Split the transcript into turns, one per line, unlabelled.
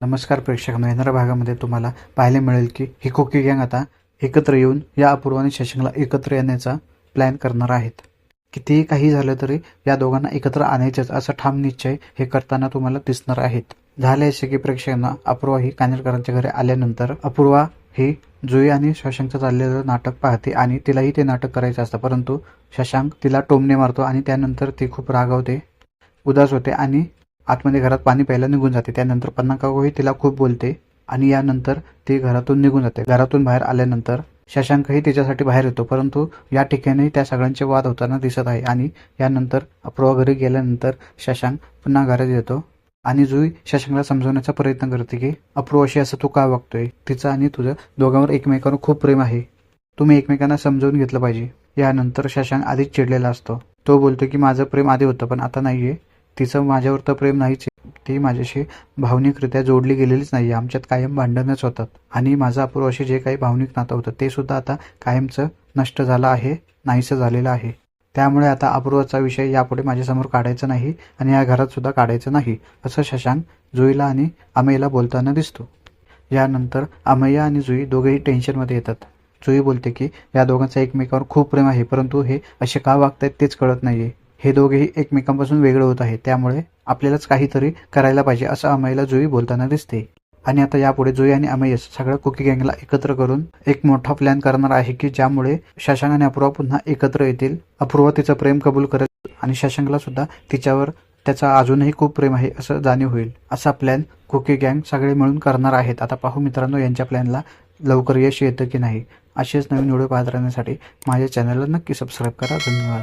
नमस्कार प्रेक्षकांनो येणाऱ्या भागामध्ये तुम्हाला पाहायला मिळेल की ही कोकी गँग आता एकत्र येऊन या अपूर्व आणि शशांकला एकत्र येण्याचा प्लॅन करणार आहेत. कितीही काही झालं तरी या दोघांना एकत्र आणायचंच असा ठाम निश्चय हे करताना तुम्हाला दिसणार आहेत. झाले असे की प्रेक्षकांना अपूर्वा ही कानेरकरांच्या घरी आल्यानंतर अपूर्वा ही जुई आणि शशांकचं चाललेलं नाटक पाहते आणि तिलाही ते नाटक करायचं असतं. परंतु शशांक तिला टोमणे मारतो आणि त्यानंतर ती खूप रागावते उदास होते आणि आतमध्ये घरात पाणी प्यायला निघून जाते त्यानंतर पन्ना काकूही तिला खूप बोलते आणि यानंतर ती घरातून निघून जाते. घरातून बाहेर आल्यानंतर शशांकही तिच्यासाठी बाहेर येतो परंतु या ठिकाणी त्या सगळ्यांचे वाद होताना दिसत आहे आणि यानंतर अपूर्वा घरी गेल्यानंतर शशांक पुन्हा घरात येतो आणि जुई शशांकला समजवण्याचा प्रयत्न करते की अपूर्वाशी असं तू का वागतोय? तिचं आणि तुझं दोघांवर एकमेकांवर खूप प्रेम आहे. तुम्ही एकमेकांना समजावून घेतलं पाहिजे. यानंतर शशांक आधीच चिडलेला असतो. तो बोलतो की माझं प्रेम आधी होतं पण आता नाहीये. तिचं माझ्यावर तर प्रेम नाहीच आहे. ती माझ्याशी भावनिकरित्या जोडली गेलेलीच नाही आमच्यात कायम भांडणच होतात. आणि माझं अपूर्वाशी जे काही भावनिक नातं होतं ते सुद्धा आता कायमचं नष्ट झालं आहे नाहीसं झालेलं आहे. त्यामुळे आता अपूर्वाचा विषय यापुढे माझ्यासमोर काढायचा नाही आणि या घरात सुद्धा काढायचं नाही असं शशांक जुईला आणि अमेयला बोलताना दिसतो. यानंतर अमय्या आणि जुई दोघेही टेन्शनमध्ये येतात. जुई बोलते की या दोघांचं एकमेकावर खूप प्रेम आहे परंतु हे असे का वागतायत तेच कळत नाहीये. हे दोघेही एकमेकांपासून वेगळे होत आहे त्यामुळे आपल्यालाच काहीतरी करायला पाहिजे असं अमयला जुई बोलताना दिसते. आणि आता यापुढे जुई आणि अमयस सगळ्या कुकी गँगला एकत्र करून एक मोठा प्लॅन करणार आहे की ज्यामुळे शशांक आणि अपूर्वा पुन्हा एकत्र येतील. अपूर्वा तिचं प्रेम कबूल करेल आणि शशांकला सुद्धा तिच्यावर त्याचा अजूनही खूप प्रेम आहे असं जाणीव होईल. असा प्लॅन कुकी गँग सगळे मिळून करणार आहेत. आता पाहू मित्रांनो यांच्या प्लॅनला लवकर यश येतं की नाही. असेच नवीन व्हिडिओ पाहत राहण्यासाठी माझ्या चॅनलला नक्की सबस्क्राईब करा. धन्यवाद.